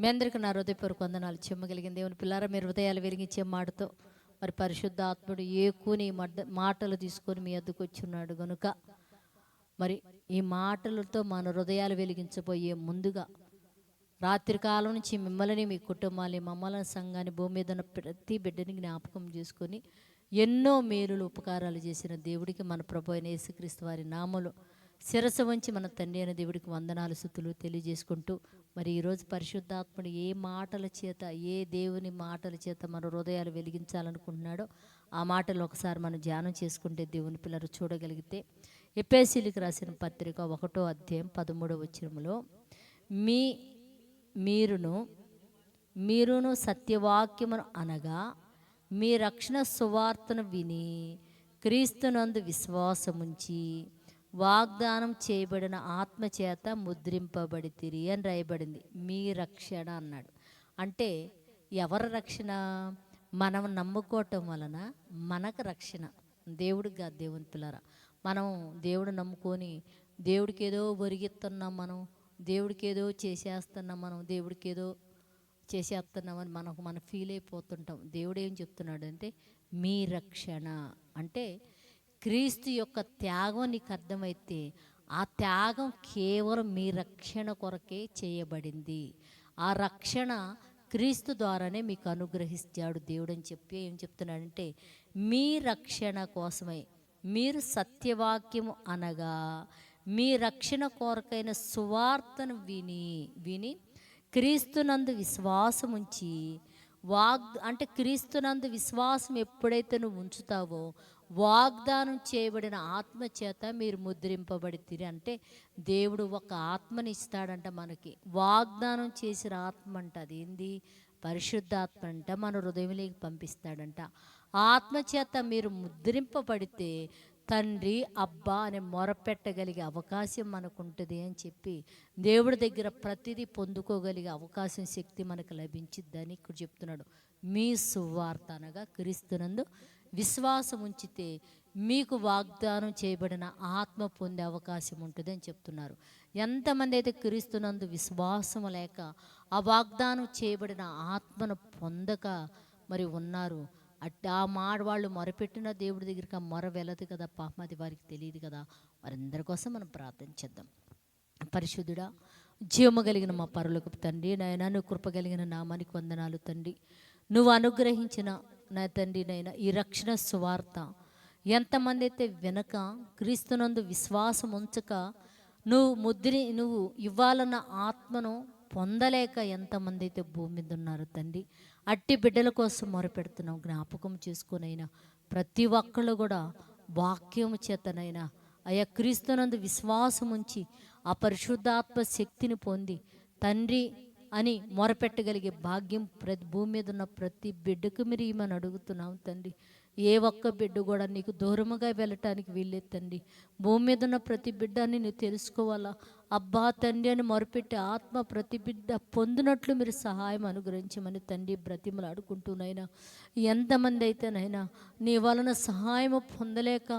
మీ అందరికీ నా హృదయపూర్వక వందనాలు. చెమ్మగలిగిన దేవుని పిల్లారా మీరు హృదయాలు వెలిగించే మాటతో మరి పరిశుద్ధ ఆత్ముడు ఏ మాటలు తీసుకొని మీ అద్దకు వచ్చున్నాడు గనుక మరి ఈ మాటలతో మన హృదయాలు వెలిగించబోయే ముందుగా రాత్రి కాలం నుంచి మిమ్మల్ని మీ కుటుంబాన్ని మమ్మల్ని సంఘాన్ని భూమి మీద ఉన్న ప్రతి బిడ్డని జ్ఞాపకం చేసుకొని ఎన్నో మేలులు ఉపకారాలు చేసిన దేవుడికి మన ప్రభు అయిన యేసుక్రీస్తు వారి నామలు శిరస వంచి మన తండ్రి అయిన దేవుడికి వందనాలు స్థుతులు తెలియజేసుకుంటూ మరి ఈరోజు పరిశుద్ధాత్ముడు ఏ మాటల చేత ఏ దేవుని మాటల చేత మన హృదయాలు వెలిగించాలనుకుంటున్నాడో ఆ మాటలు ఒకసారి మనం ధ్యానం చేసుకుంటే దేవుని పిల్లలు చూడగలిగితే ఎపేసీలకు రాసిన పత్రిక ఒకటో అధ్యాయం పదమూడవ వచ్చినములో మీ మీరును మీరును సత్యవాక్యమును అనగా మీ రక్షణ సువార్తను విని క్రీస్తునందు విశ్వాసముంచి వాగ్దానం చేయబడిన ఆత్మ చేత ముద్రింపబడితిరి అని రాయబడింది. మీ రక్షణ అన్నాడు. అంటే ఎవరి రక్షణ? మనం నమ్ముకోవటం వలన మనకు రక్షణ. దేవుడికి కాదు దేవుని పిల్లరా మనం దేవుడు నమ్ముకొని దేవుడికి ఏదో ఒరిగిస్తున్నాం మనం దేవుడికి ఏదో చేసేస్తున్నాం మనం దేవుడికి ఏదో చేసేస్తున్నామని మనకు మనం ఫీల్ అయిపోతుంటాం. దేవుడు ఏం చెప్తున్నాడు అంటే మీ రక్షణ. అంటే క్రీస్తు యొక్క త్యాగం నీకు అర్థమైతే ఆ త్యాగం కేవలం మీ రక్షణ కొరకే చేయబడింది. ఆ రక్షణ క్రీస్తు ద్వారానే మీకు అనుగ్రహిస్తాడు దేవుడు అని చెప్పి ఏం చెప్తున్నాడంటే మీ రక్షణ కోసమై. మీరు సత్యవాక్యము అనగా మీ రక్షణ కొరకైన సువార్తను విని విని క్రీస్తునందు విశ్వాసం ఉంచి వాగ్ అంటే క్రీస్తునందు విశ్వాసం ఎప్పుడైతే నువ్వు ఉంచుతావో వాగ్దానం చేయబడిన ఆత్మ చేత మీరు ముద్రింపబడితే అంటే దేవుడు ఒక ఆత్మని ఇస్తాడంట మనకి. వాగ్దానం చేసిన ఆత్మ అంట అది ఏంది? పరిశుద్ధాత్మ అంట మన హృదయంలోకి పంపిస్తాడంట. ఆత్మ చేత మీరు ముద్రింపబడితే తండ్రి అబ్బా అని మొరపెట్టగలిగే అవకాశం మనకు ఉంటుంది అని చెప్పి దేవుడి దగ్గర ప్రతిదీ పొందుకోగలిగే అవకాశం శక్తి మనకు లభించిద్దని ఇక్కడ చెప్తున్నాడు. మీ సువార్త అనగా క్రీస్తునందు విశ్వాసం ఉంచితే మీకు వాగ్దానం చేయబడిన ఆత్మ పొందే అవకాశం ఉంటుంది అని చెప్తున్నారు. ఎంతమంది అయితే క్రీస్తునందు విశ్వాసం లేక ఆ వాగ్దానం చేయబడిన ఆత్మను పొందక మరి ఉన్నారు అట్ ఆ మాట వాళ్ళు మొరపెట్టిన దేవుడి దగ్గరికి ఆ మొర వెళ్ళదు కదా పాపం అది వారికి తెలియదు కదా. వారందరి కోసం మనం ప్రార్థన చేద్దాం. పరిశుద్ధుడా జీవము కలిగిన మా పరులకు తండ్రి నాయన నువ్వు కృప కలిగిన నామానికి వందనాలు తండ్రి. నువ్వు అనుగ్రహించిన నా తండ్రి ఈ రక్షణ సువార్త ఎంతమంది అయితే వెనక క్రీస్తునందు విశ్వాసం ఉంచక నువ్వు ముద్రి నువ్వు ఇవ్వాలన్న ఆత్మను పొందలేక ఎంతమంది అయితే భూమి మీద ఉన్నారు తండ్రి అట్టి బిడ్డల కోసం మొరపెడుతున్నాం. జ్ఞాపకం చేసుకునైనా ప్రతి ఒక్కళ్ళు కూడా వాక్యము చేతనైనా అయా క్రీస్తునందు విశ్వాసం ఉంచి ఆ పరిశుద్ధాత్మ శక్తిని పొంది తండ్రి అని మొరపెట్టగలిగే భాగ్యం ప్రతి భూమి మీద ఉన్న ప్రతి బిడ్డకు మీరు ఈమెను అడుగుతున్నాం తండ్రి. ఏ ఒక్క బిడ్డ కూడా నీకు దూరముగా వెళ్ళటానికి వీల్లేదు తండ్రి. భూమి మీద ఉన్న ప్రతి బిడ్డని నువ్వు తెలుసుకోవాలా? అబ్బా తండ్రి అని మొరపెట్టి ఆత్మ ప్రతి బిడ్డ పొందినట్లు మీరు సహాయం అనుగ్రహించమని తండ్రి బ్రతిమలు అడుకుంటూనైనా ఎంతమంది అయితేనైనా నీ వలన సహాయం పొందలేక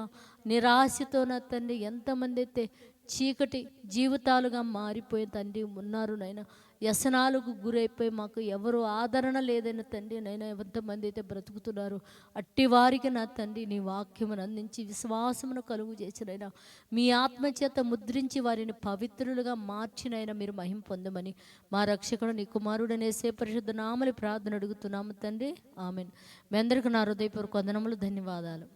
నిరాశతో నా తండ్రి ఎంతమంది అయితే చీకటి జీవితాలుగా మారిపోయి తండ్రి ఉన్నారు నైనా వ్యసనాలకు గురైపోయి మాకు ఎవరు ఆదరణ లేదని తండ్రి నైనా ఎంతమంది అయితే బ్రతుకుతున్నారు. అట్టి వారికి నా తండ్రి నీ వాక్యమును అందించి విశ్వాసమును కలుగు చేసినైనా మీ ఆత్మ చేత ముద్రించి వారిని పవిత్రులుగా మార్చినైనా మీరు మహిం పొందమని మా రక్షకుడు నీ కుమారుడనేసే పరిశుద్ధ నామలి ప్రార్థన అడుగుతున్నాము తండ్రి. ఆమెన్. మీ అందరికీ నా హృదయపూర్వక వందనములు ధన్యవాదాలు.